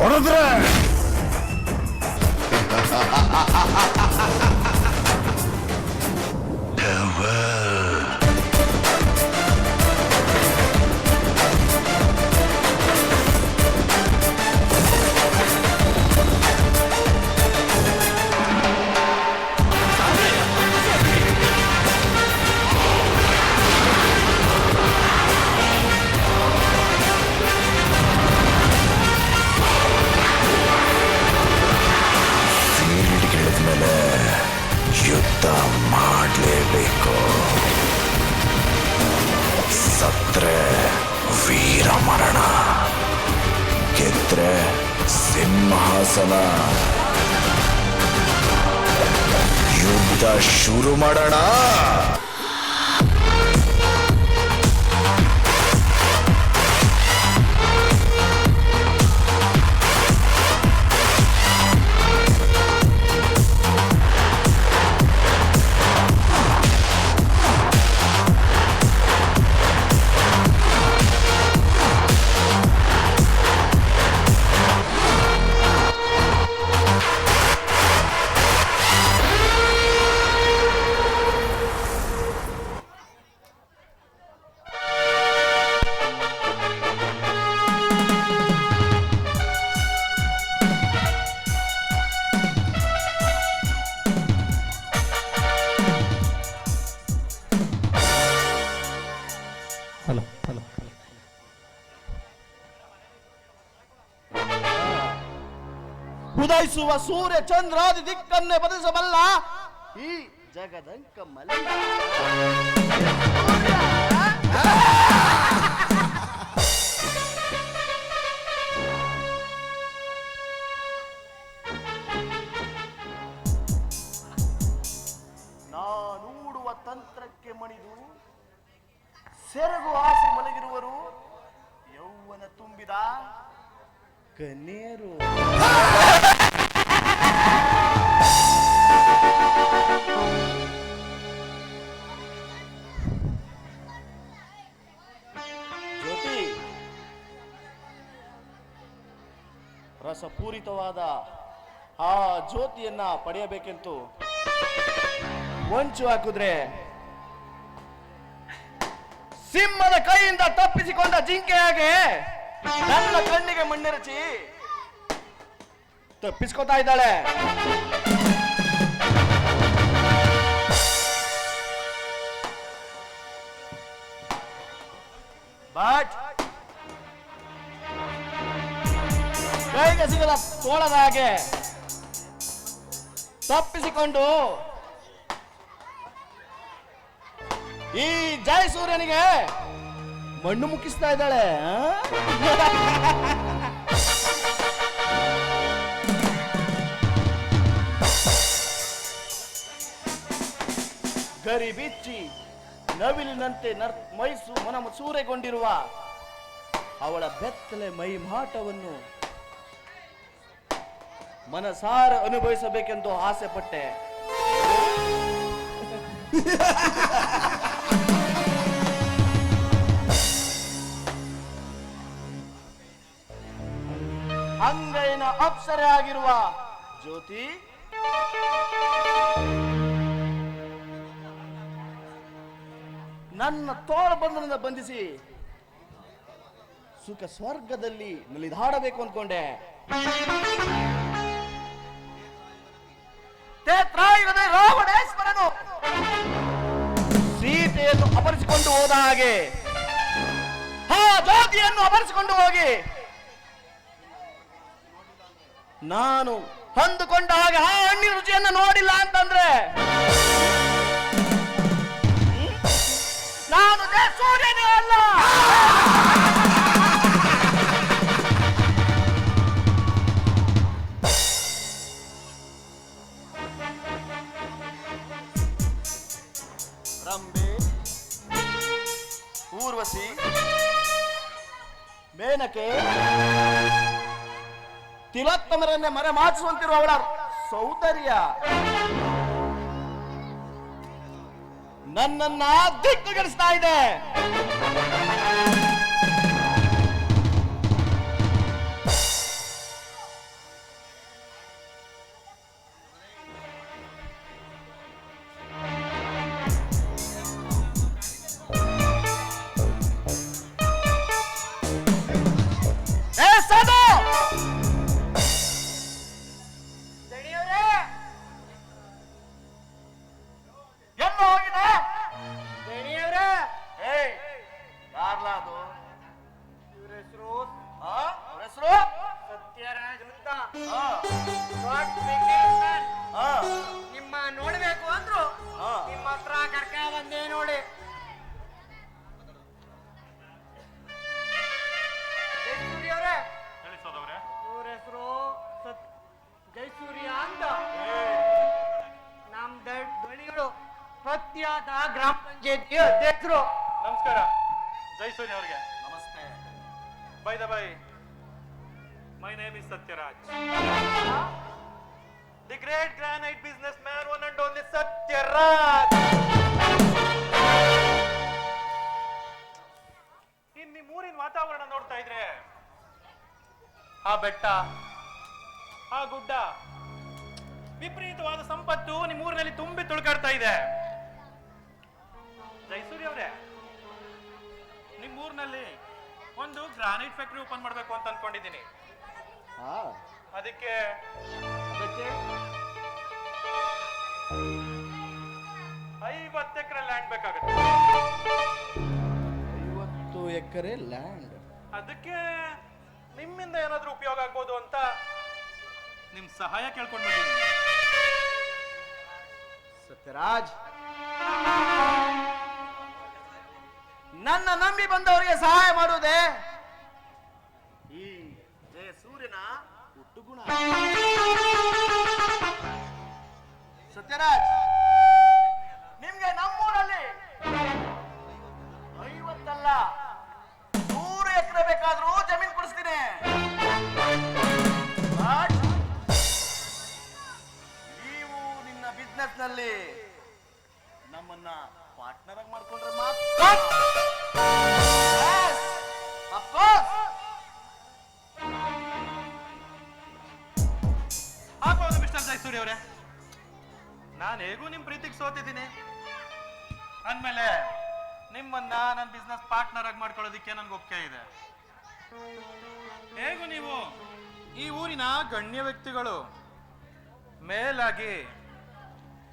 போனதுரா ಸಿಂಹಾಸನ ಯುದ್ಧ ಶುರು ಮಾಡೋಣ. ಉದಯಿಸುವ ಸೂರ್ಯ ಚಂದ್ರಾದಿ ದಿಕ್ಕನ್ನೇ ಬದಲಿಸಬಲ್ಲ ಈ ಜಗದಂಕ ಮಲೆ. ನಾನೂಡುವ ತಂತ್ರಕ್ಕೆ ಮಣಿದು ಸೆರಗು ಆಸೆ ಮಲಗಿರುವರು. ಯೌವನ ತುಂಬಿದ ಕನ್ನೇರು ಜ್ಯೋತಿ. ರಸಪೂರಿತವಾದ ಆ ಜ್ಯೋತಿಯನ್ನ ಪಡೆಯಬೇಕೆಂತು ಹೊಂಚು ಹಾಕಿದ್ರೆ ಸಿಂಹದ ಕೈಯಿಂದ ತಪ್ಪಿಸಿಕೊಂಡ ಜಿಂಕೆಯಾಗೆ ನನ್ನ ಕಣ್ಣಿಗೆ ಮಣ್ಣೆರಚಿ. ತಪ್ಪಿಸ್ಕೊತಾ ಇದ್ದಾಳೆ ಬಟ್ ಕೈಗೆ ಸಿಗದ ತೋಳದ ಹಾಗೆ. ತಪ್ಪಿಸಿಕೊಂಡು. ಈ ಜಯ ಸೂರ್ಯನಿಗೆ ಮಣ್ಣು ಮುಕ್ಕಿಸ್ತಾ ಇದ್ದಾಳೆ ಆ? ಗರಿ ಬಿಚ್ಚಿ ನವಿಲಿನಂತೆ ನರ್ ಮೈಸು ಮನ ಸೂರೆಗೊಂಡಿರುವ ಅವಳ ಬೆತ್ತಲೆ ಮೈ ಮಾಟವನ್ನು ಮನಸಾರ ಅನುಭವಿಸಬೇಕೆಂದು ಆಸೆ ಪಟ್ಟೆ ಅಂಗೈನ ಅಪ್ಸರೆ ಆಗಿರುವ ಜ್ಯೋತಿ ನನ್ನ ತೋಳ ಬಂಧನದಿಂದ ಬಂಧಿಸಿ ಸುಖ ಸ್ವರ್ಗದಲ್ಲಿ ನಲಿದಾಡಬೇಕು ಅಂದ್ಕೊಂಡೆ ರಾವಣೇಶ್ವರನು ಸೀತೆಯನ್ನು ಅಪರಿಸಿಕೊಂಡು ಹೋದ ಹಾಗೆ ಹಾ ಜ್ಯೋತಿಯನ್ನು ಅಪರಿಸಿಕೊಂಡು ಹೋಗಿ ನಾನು ಹೊಂದಿಕೊಂಡ ಹಾಗೆ ಆ ಹಣ್ಣಿನ ರುಚಿಯನ್ನು ನೋಡಿಲ್ಲ ಅಂತಂದ್ರೆ? ನಾನು ಸೂರ್ಯನೇ ಅಲ್ಲ. ರಂಬೆ ಊರ್ವಶಿ ಮೇನಕೆ ತಿಲೋತ್ತಮರನ್ನೇ ಮರೆ ಮಾಚಿಸುವಂತಿರುವ ಅವಳ ಸೌಂದರ್ಯ. ನನ್ನನ್ನ ದಿಕ್ಕುಗಡಿಸ್ತಾ ಇದೆ. ಪ್ರಖ್ಯಾತ ಗ್ರಾಮ ಪಂಚಾಯತಿ ಅಧ್ಯಕ್ಷರು. ನಮಸ್ಕಾರ. ಜೈಸೂರಿ ಅವರಿಗೆ. ನಮಸ್ತೆ. By the by my name is Satyaraj the great granite businessman one and only Satyaraj ಇನ್ ನಿಮ್ ಊರಿನ ವಾತಾವರಣ ನೋಡ್ತಾ ಇದ್ರೆ ಆ ಬೆಟ್ಟ ಆ ಗುಡ್ಡ ವಿಪರೀತವಾದ ಸಂಪತ್ತು ನಿಮ್ಮೂರಿನಲ್ಲಿ ತುಂಬಿ ತುಳುಕಾಡ್ತಾ ಇದೆ. ನಿಮ್ ಊರಿನಲ್ಲಿ ಒಂದು ಗ್ರಾನೈಟ್ ಫ್ಯಾಕ್ಟರಿ ಓಪನ್ ಮಾಡಬೇಕು ಅಂತ ಅನ್ಕೊಂಡಿದ್ದೀನಿ. ಅದಕ್ಕೆ ಐವತ್ತು ಎಕರೆ ಲ್ಯಾಂಡ್ ಬೇಕಾಗುತ್ತೆ. ಐವತ್ತು ಎಕರೆ ಲ್ಯಾಂಡ್ ಅದಕ್ಕೆ ನಿಮ್ಮಿಂದ ಏನಾದ್ರೂ ಉಪಯೋಗ ಆಗ್ಬೋದು ಅಂತ ನಿಮ್ ಸಹಾಯ ಕೇಳ್ಕೊಂಡು ಬಂದಿದ್ದೀನಿ. ಸತ್ಯರಾಜ್. ನನ್ನ ನಂಬಿ ಬಂದವರಿಗೆ ಸಹಾಯ ಮಾಡುವುದೇ? ಈ ಜಯ ಸೂರ್ಯನ ಹುಟ್ಟು ಗುಣ. ಸತ್ಯರಾಜ್! ನಾನು ಹೇಗೂ ನಿಮ್ ಪ್ರೀತಿಗೆ ಸೋತಿದ್ದೀನಿ. ಅಂದಮೇಲೆ ನಿಮ್ಮನ್ನ ನನ್ನ ಬಿಸ್ನೆಸ್ ಪಾರ್ಟ್ನರ್ ಆಗಿ ಮಾಡ್ಕೊಳ್ಳೋದಿಕ್ಕೆ ನನ್ಗೆ ಒಪ್ಪಿಗೆ ಇದೆ. ಹೇಗೂ ನೀವು? ಈ ಊರಿನ ಗಣ್ಯ ವ್ಯಕ್ತಿಗಳು ಮೇಲಾಗಿ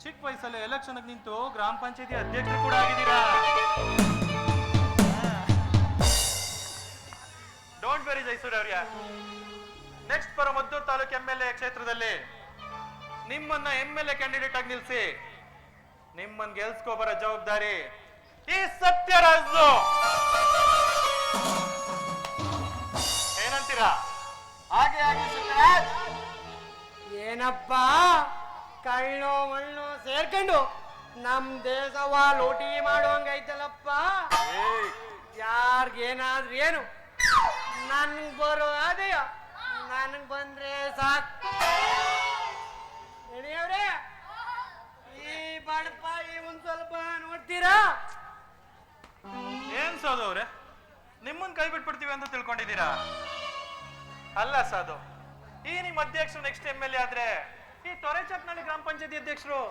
ಚಿಕ್ಕ ವಯಸ್ಸಲ್ಲಿ ಎಲೆಕ್ಷನ್ ನಿಂತು ಗ್ರಾಮ ಪಂಚಾಯತಿ ಅಧ್ಯಕ್ಷರು ಕೂಡ ಆಗಿದ್ದೀರಾ? ಡೋಂಟ್ ವೆರಿ ಜೈಸೂರ್ ಅವ್ರಿಯ ನೆಕ್ಸ್ಟ್ ಬರೋ Maddur taluk M L A ಕ್ಷೇತ್ರದಲ್ಲಿ ನಿಮ್ಮನ್ನ ಎಂ ಎಲ್ ಎ ಕ್ಯಾಂಡಿಡೇಟ್ ಆಗಿ ನಿಲ್ಸಿ. ನಿಮ್ಮನ್ ಗೆಲ್ಸ್ಕೋ ಬರೋ ಜವಾಬ್ದಾರಿ ಈ ಸತ್ಯರಾಜು. ಏನಂತೀರಾ? ಹಾಗೆ ಹಾಗೆ ಸತ್ಯರಾಜ್. ಏನಪ್ಪ? ಕಳ್ಳೋ ಮಣ್ಣು ಸೇರ್ಕೊಂಡು ನಮ್ ದೇಶವ ಲೋಟಿ ಮಾಡುವಂಗೈತಲ್ಲಪ್ಪ ಯಾರ್ಗೇನಾದ್ರೂ ಏನು? ನನ್ಗ್ ಬರೋ ಅದೇಯ ನನ್ಗ್ ಬಂದ್ರೆ ಸಾಕು. ನಡೆಯವ್ರೆ ಈ ಬಾಡಪ್ಪ ಈ ಒಂದ್ ಸ್ವಲ್ಪ ನೋಡ್ತೀರಾ? ಏನ್ ಸಾಧು ಅವ್ರೆ? ನಿಮ್ಮನ್ನ ಕೈ ಬಿಟ್ಬಿಡ್ತೀವಿ ಅಂತ ತಿಳ್ಕೊಂಡಿದ್ದೀರಾ? ಅಲ್ಲ ಸಾಧು ಈ ನಿಮ್ಮ ಅಧ್ಯಕ್ಷರು ನೆಕ್ಸ್ಟ್ ಎಂ ಎಲ್ ಎ ಆದ್ರೆ ಈ ತೊರೆಚಕ್ನಳ್ಳಿ ಗ್ರಾಮ ಪಂಚಾಯತಿ ಅಧ್ಯಕ್ಷರು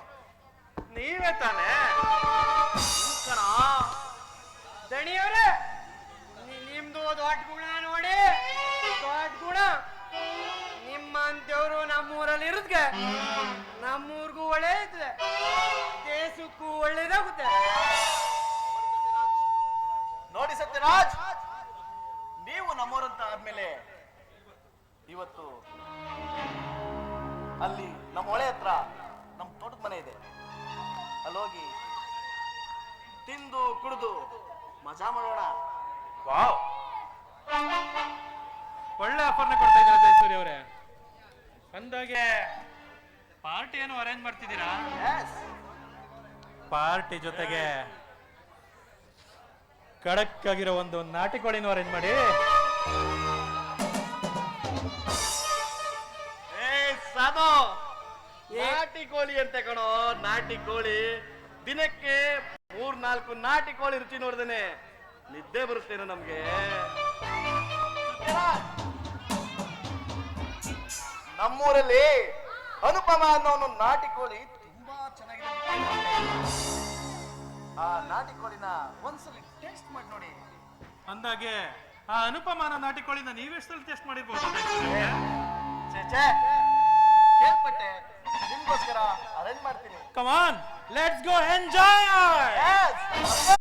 ನೀವೇ ತಾನೇ? ದಣಿಯವ್ರೆ ನಿ- ನಿಮ್ದು ದೊಡ್ಡ ಗುಣ ನೋಡಿ ದೊಡ್ಡ ಗುಣ ನಿಮ್ಮ ಅಂತೇವ್ರು ನಮ್ಮೂರಲ್ಲಿ ಇರುತ್ತೆ ನಮ್ಮೂರ್ಗೂ ಒಳ್ಳೇದಿದೆ ದೇಶಕ್ಕೂ ಒಳ್ಳೇದಾಗುತ್ತೆ. ನೋಡಿ ಸತ್ಯರಾಜ್ ನೀವು ನಮ್ಮೂರಂತ ಆದ್ಮೇಲೆ ಇವತ್ತು ಅಲ್ಲಿ ನಮ್ಮ ಹೊಳೆ ಹತ್ರ ನಮ್ಮ ತೋಟದ ಮನೆ ಇದೆ. ಅಲ್ಲಿ ಹೋಗಿ ತಿಂದು ಕುಡಿದು ಮಜಾ ಮಾಡೋಣ. ವಾವ್. ಒಳ್ಳೆ ಆಫರ್ನ ಕೊಡ್ತಾ ಇದ್ದಾರೆ ಜಯಸೂರಿ ಅವರೇ? ಅಂದಾಗೆ ಪಾರ್ಟಿ ಏನು ಅರೇಂಜ್ ಮಾಡ್ತಿದ್ದೀರಾ? ಎಸ್ ಪಾರ್ಟಿ ಜೊತೆಗೆ ಖಡಕ್ ಆಗಿರೋ ಒಂದು ನಾಟಿ ಕೋಳಿನೂ ಅರೇಂಜ್ ಮಾಡಿ. ಏ ಸಾಧು! ನಾಟಿ ಕೋಳಿ ಅಂತ ಕಣೋ ನಾಟಿ ಕೋಳಿ. ದಿನಕ್ಕೆ ಮೂರ್ ನಾಲ್ಕು ನಾಟಿ ಕೋಳಿ ರುಚಿ ನೋಡ್ದೇನೆ. ನಿದ್ದೆ ಬರುತ್ತೇನೋ ನಮ್ಗೆ. ನಮ್ಮೂರಲ್ಲಿ ಅನುಪಮ ಅನ್ನೋನು ನಾಟಿ ಕೋಳಿ ತುಂಬಾ ಚೆನ್ನಾಗಿದೆ. ಆ ನಾಟಿ ಕೋಳಿನ ಒಂದ್ಸಲಿ ಟೇಸ್ಟ್ ಮಾಡಿ ನೋಡಿ. ಅಂದಾಗೆ ಆ ಅನುಪಮಾನ ನಾಟಿ ಕೋಳಿನ ನೀವೆಷ್ಟಲ್ಲಿ ಟೆಸ್ಟ್ ಮಾಡಿರ್ಬೋದು? ಛೇ ಛೇ. ಕೇಳ್ಪಟ್ಟೆ. ನಿಮ್ಗೋಸ್ಕರ ಅರೇಂಜ್ ಮಾಡ್ತೀನಿ. Come on let's go enjoy Yes!